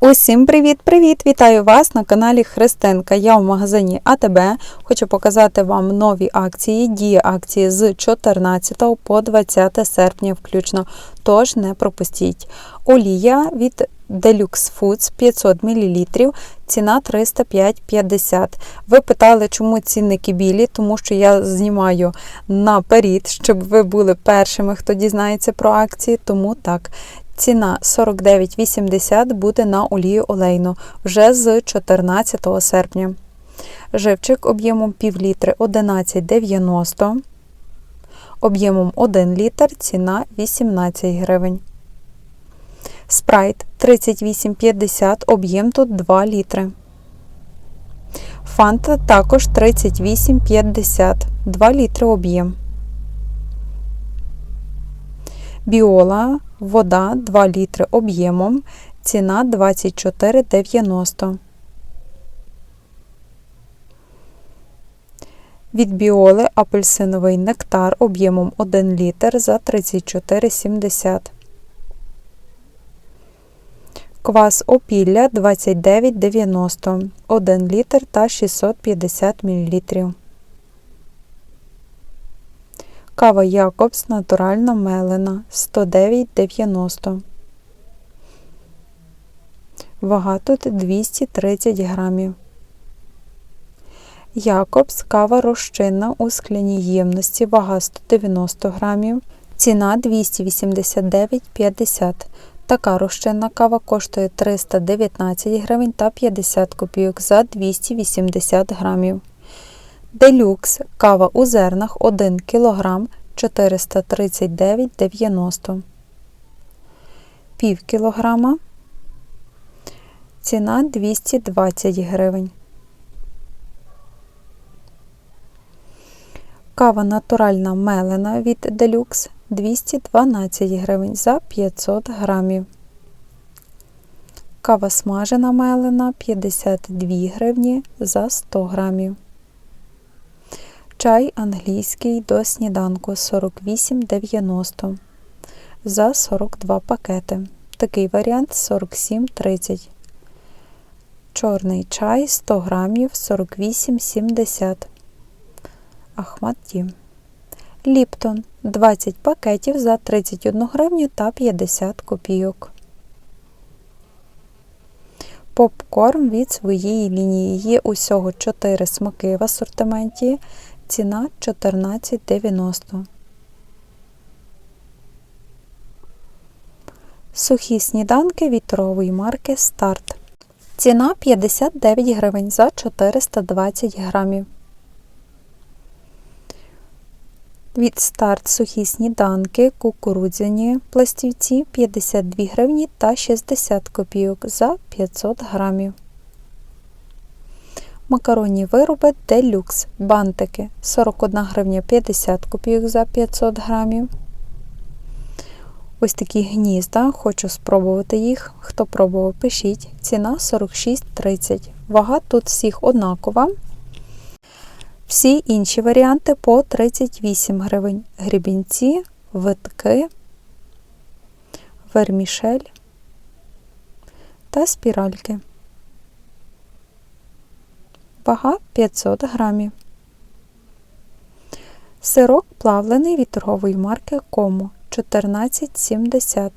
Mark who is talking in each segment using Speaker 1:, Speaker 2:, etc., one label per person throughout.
Speaker 1: Усім привіт-привіт! Вітаю вас на каналі Христинка. Я в магазині АТБ. Хочу показати вам нові акції, дії акції з 14 по 20 серпня включно. Тож не пропустіть. Олія від Deluxe Foods 500 мл, ціна 305,50. Ви питали, чому цінники білі, тому що я знімаю наперед, щоб ви були першими, хто дізнається про акції, тому так. Ціна 49,80 буде на олію олейну вже з 14 серпня. Живчик об'ємом пів літри 11,90. Об'ємом 1 літр ціна 18 гривень. Спрайт 38,50, об'єм тут 2 літри. Фанта також 38,50, 2 літри об'єм. Біола, вода 2 літри об'ємом, ціна 24,90. Від біоли апельсиновий нектар об'ємом 1 літр за 34,70. Квас опілля 29,90 1 літр та 650 мл. Кава Якобс натуральна мелена 109,90. Вага тут 230 грамів. Якобс кава розчинна у скляній ємності, вага 190 грамів, ціна 289,50. Така розчинна кава коштує 319 гривень та 50 копійок за 280 грамів. Делюкс кава у зернах 1 кг 439,90 пів кілограма. Ціна 220 гривень. Кава натуральна мелена від Делюкс 212 гривень за 500 грамів. Кава смажена мелена 52 гривні за 100 грамів. Чай англійський до сніданку 48,90 за 42 пакети. Такий варіант 47,30. Чорний чай 100 грамів 48,70. Ахматті. Ліптон 20 пакетів за 31 гривню та 50 копійок. Попкорн від своєї лінії. Є усього 4 смаки в асортименті. Ціна 14,90. Сухі сніданки вітрової марки Старт. Ціна 59 гривень за 420 грамів. Від старт сухі сніданки кукурудзяні пластівці 52 гривні та 60 копійок за 500 грамів. Макаронні вироби Делюкс бантики 41 гривня 50 копійок за 500 грамів. Ось такі гнізда, хочу спробувати їх. Хто пробував, пишіть. Ціна 46,30. Вага тут всіх однакова. Всі інші варіанти по 38 гривень. Грібінці, витки, вермішель та спіральки. Вага 500 грамів. Сирок плавлений від торгової марки Кому 14,70.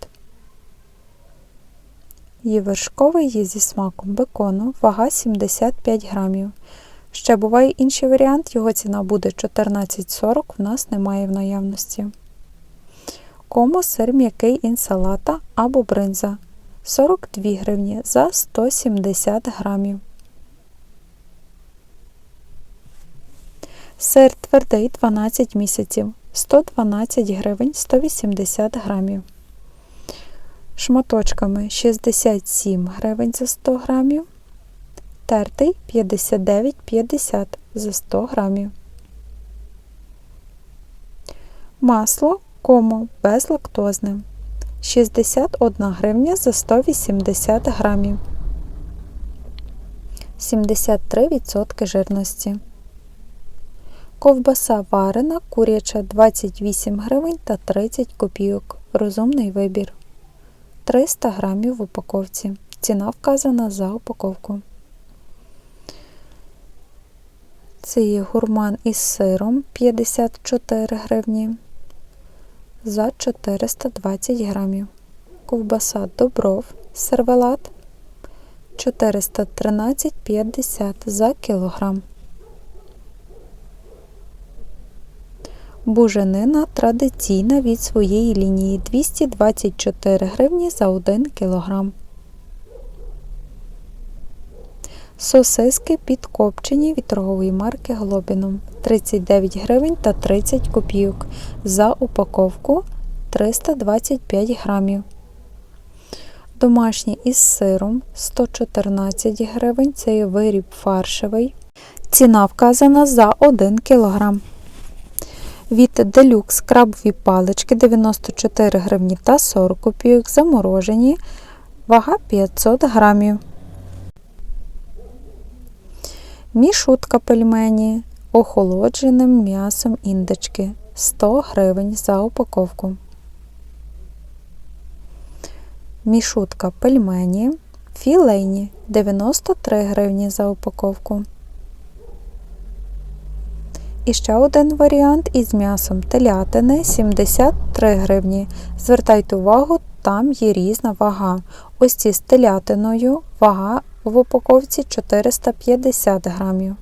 Speaker 1: Є вершковий є зі смаком бекону, вага 75 грамів. Ще буває інший варіант, його ціна буде 14,40, в нас немає в наявності. Кому сир м'який інсалата або бринза 42 гривні за 170 грамів. Сир твердий 12 місяців 112 гривень 180 грамів. Шматочками 67 гривень за 100 грамів. Тертий 59,50 за 100 грамів. Масло комо безлактозне 61 гривня за 180 грамів. 73% жирності. Ковбаса варена, куряча 28 гривень та 30 копійок. Розумний вибір. 300 грамів в упаковці. Ціна вказана за упаковку. Це є гурман із сиром 54 гривні за 420 грамів. Ковбаса Добров сервелат 413,50 за кілограм. Буженина традиційна від своєї лінії 224 гривні за 1 кілограм. Сосиски підкопчені від торгової марки Глобіном 39 гривень та 30 копійок. За упаковку 325 грамів. Домашні із сиром 114 гривень. Це є виріб фаршевий. Ціна вказана за 1 кілограм. Від Deluxe крабові палички 94 гривні та 40 копійок. Заморожені. Вага 500 грамів. Мішутка пельмені охолодженим м'ясом індички 100 гривень за упаковку. Мішутка пельмені філейні 93 гривні за упаковку. І ще один варіант із м'ясом телятини 73 гривні. Звертайте увагу, там є різна вага. Ось ці з телятиною вага в упаковці 450 грамів.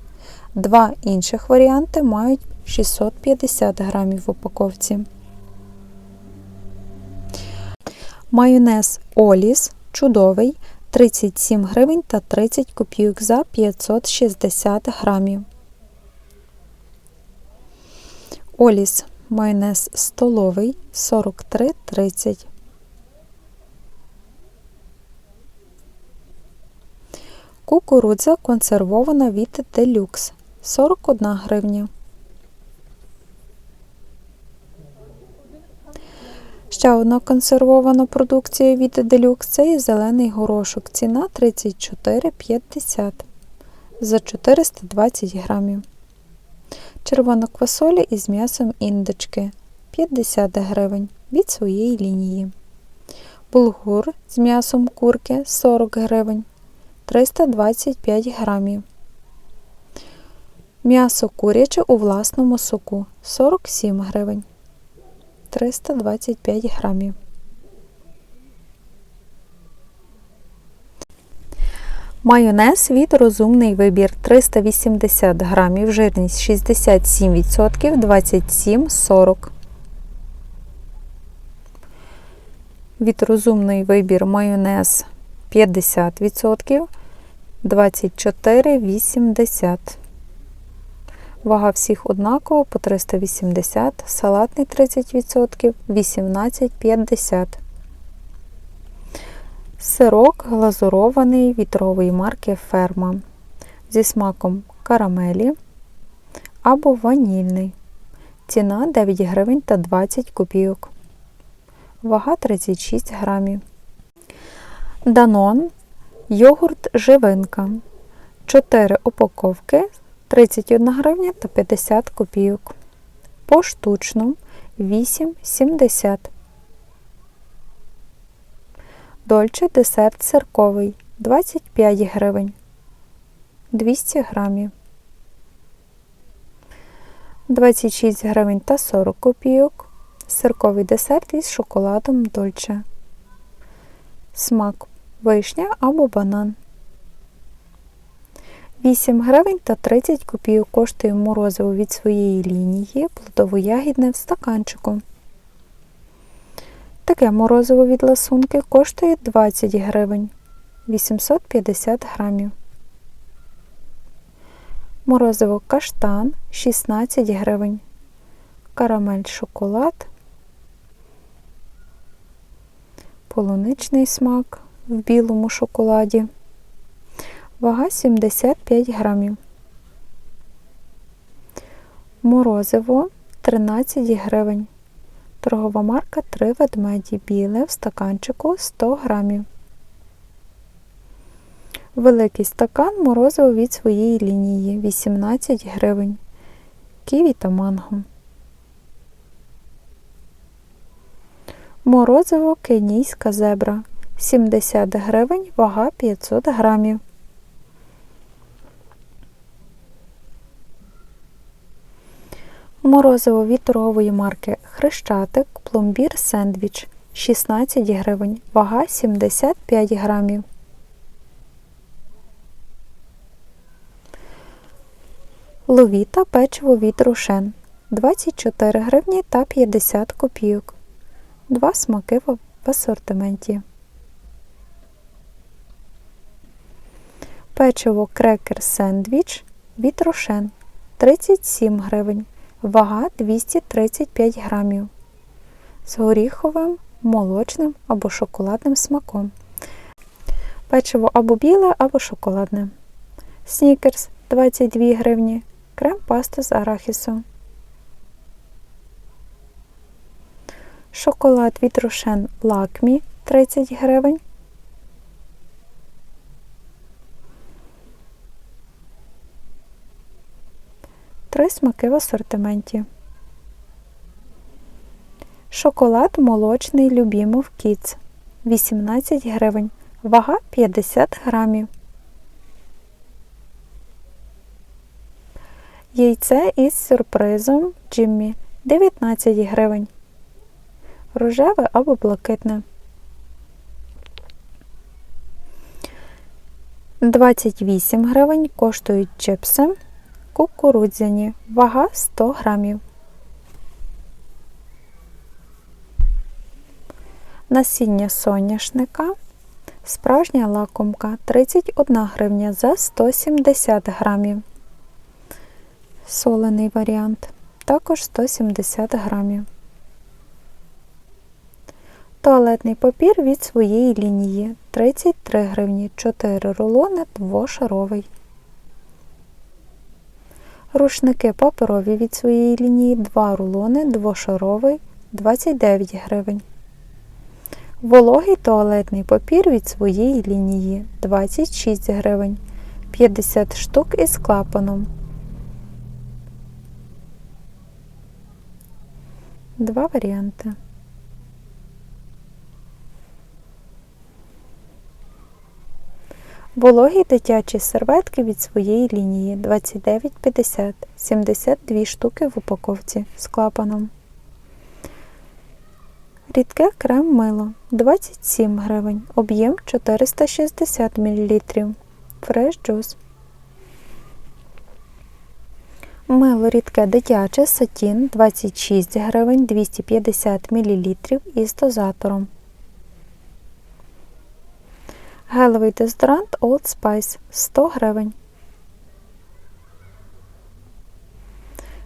Speaker 1: Два інших варіанти мають 650 грамів в упаковці. Майонез Оліс чудовий 37 гривень та 30 копійок за 560 грамів. Оліс майонез столовий 43,30. Кукурудза консервована від Deluxe 41 гривня. Ще одна консервована продукція від Deluxe це є зелений горошок. Ціна 34,50 за 420 грамів. Червона квасоля із м'ясом індички 50 гривень від своєї лінії. Булгур з м'ясом курки 40 гривень 325 грамів. М'ясо куряче у власному соку 47 гривень 325 грамів. Майонез від розумний вибір 380 грамів, жирність 67%, 27,40. Від розумний вибір майонез 50%, 24,80. Вага всіх однакова по 380, салатний 30%, 18,50. Сирок глазурований вітрової марки Ферма зі смаком карамелі або ванільний. Ціна 9 гривень та 20 копійок. Вага 36 грамів. Данон, йогурт живинка. 4 упаковки 31 гривня та 50 копійок. Поштучно 8,70. Дольче десерт сирковий 25 гривень 200 грамів. 26 гривень та 40 копійок. Сирковий десерт із шоколадом дольче. Смак вишня або банан. 8 гривень та 30 копійок коштує морозиво від своєї лінії плодово-ягідне в стаканчику. Таке морозиво від ласунки коштує 20 гривень 850 грамів. Морозиво каштан 16 гривень. Карамель шоколад. Полуничний смак в білому шоколаді. Вага 75 грамів. Морозиво 13 гривень. Торгова марка 3 ведмеді біле в стаканчику 100 грамів. Великий стакан морозиво від своєї лінії 18 гривень. Ківі та манго. Морозиво кенійська зебра 70 гривень, вага 500 грамів. Морозиво від торгової марки Хрещатик, пломбір сендвіч 16 гривень, вага 75 грамів. Ловіта печиво від рушен 24 гривні та 50 копійок. Два смаки в асортименті. Печиво крекер сендвіч від рошен 37 гривень. Вага 235 грамів. З горіховим, молочним або шоколадним смаком. Печиво або біле, або шоколадне. Снікерс 22 гривні. Крем паста з арахісу. Шоколад від рошен лакмі 30 гривень. Три смаки в асортименті. Шоколад молочний Любімов Кіц 18 гривень. Вага 50 грамів. Яйце із сюрпризом Джиммі 19 гривень. Рожеве або блакитне. 28 гривень коштують чипси кукурудзяні. Вага 100 грамів. Насіння соняшника. Справжня лакомка 31 гривня за 170 грамів. Солений варіант також 170 грамів. Туалетний папір від своєї лінії 33 гривні 4 рулони двошаровий. Рушники паперові від своєї лінії 2 рулони двошаровий 29 гривень. Вологий туалетний папір від своєї лінії 26 гривень. 50 штук із клапаном. Два варіанти. Вологі дитячі серветки від своєї лінії 29,50, 72 штуки в упаковці з клапаном. Рідке крем мило 27 гривень, об'єм 460 мл. Fresh Juice. Мило рідке дитяче сатін 26 гривень 250 мл із дозатором. Гелевий дезодорант Old Spice 100 гривень.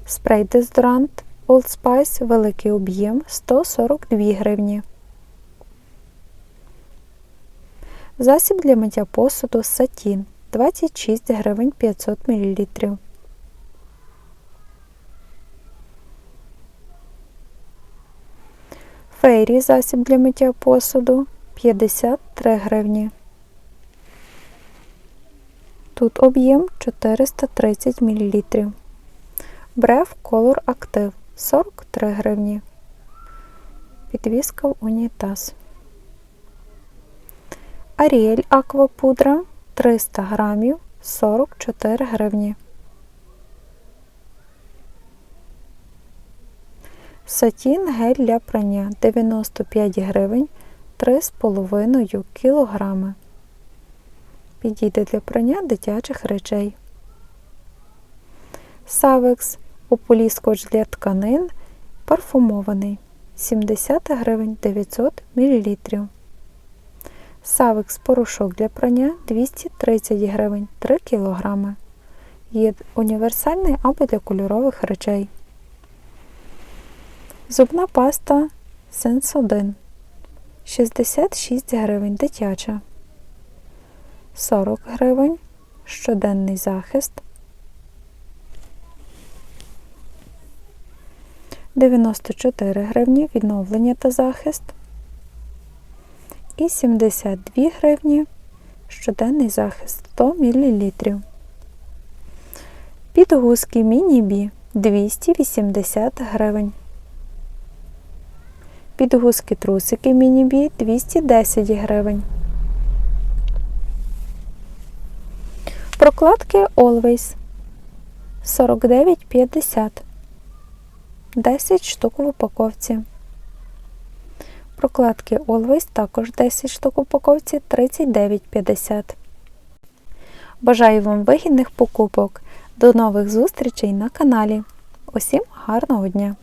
Speaker 1: Спрей дезодорант Old Spice великий об'єм 142 гривні. Засіб для миття посуду Сатін 26 гривень 500 мл. Фейрі засіб для миття посуду 53 гривні. Тут об'єм 430 мл. Брев Color Active 43 гривні. Підвіска в унітаз. Аріель Аквапудра 300 грамів 44 гривні. Сатін гель для прання 95 гривень 3,5 кг. Підійде для прання дитячих речей. Савекс Ополіскоч для тканин парфумований 70 гривень 900 мл. Савекс порошок для прання 230 гривень 3 кг. Є універсальний або для кольорових речей. Зубна паста Сенс-1 66 гривень дитяча. 40 гривень. Щоденний захист. 94 гривні відновлення та захист. І 72 гривні щоденний захист 100 мл. Підгузки міні-бі 280 гривень. Підгузки трусики мінібі 210 гривень. Прокладки Always 49,50. 10 штук в упаковці. Прокладки Always також 10 штук в упаковці 39,50. Бажаю вам вигідних покупок. До нових зустрічей на каналі. Усім гарного дня!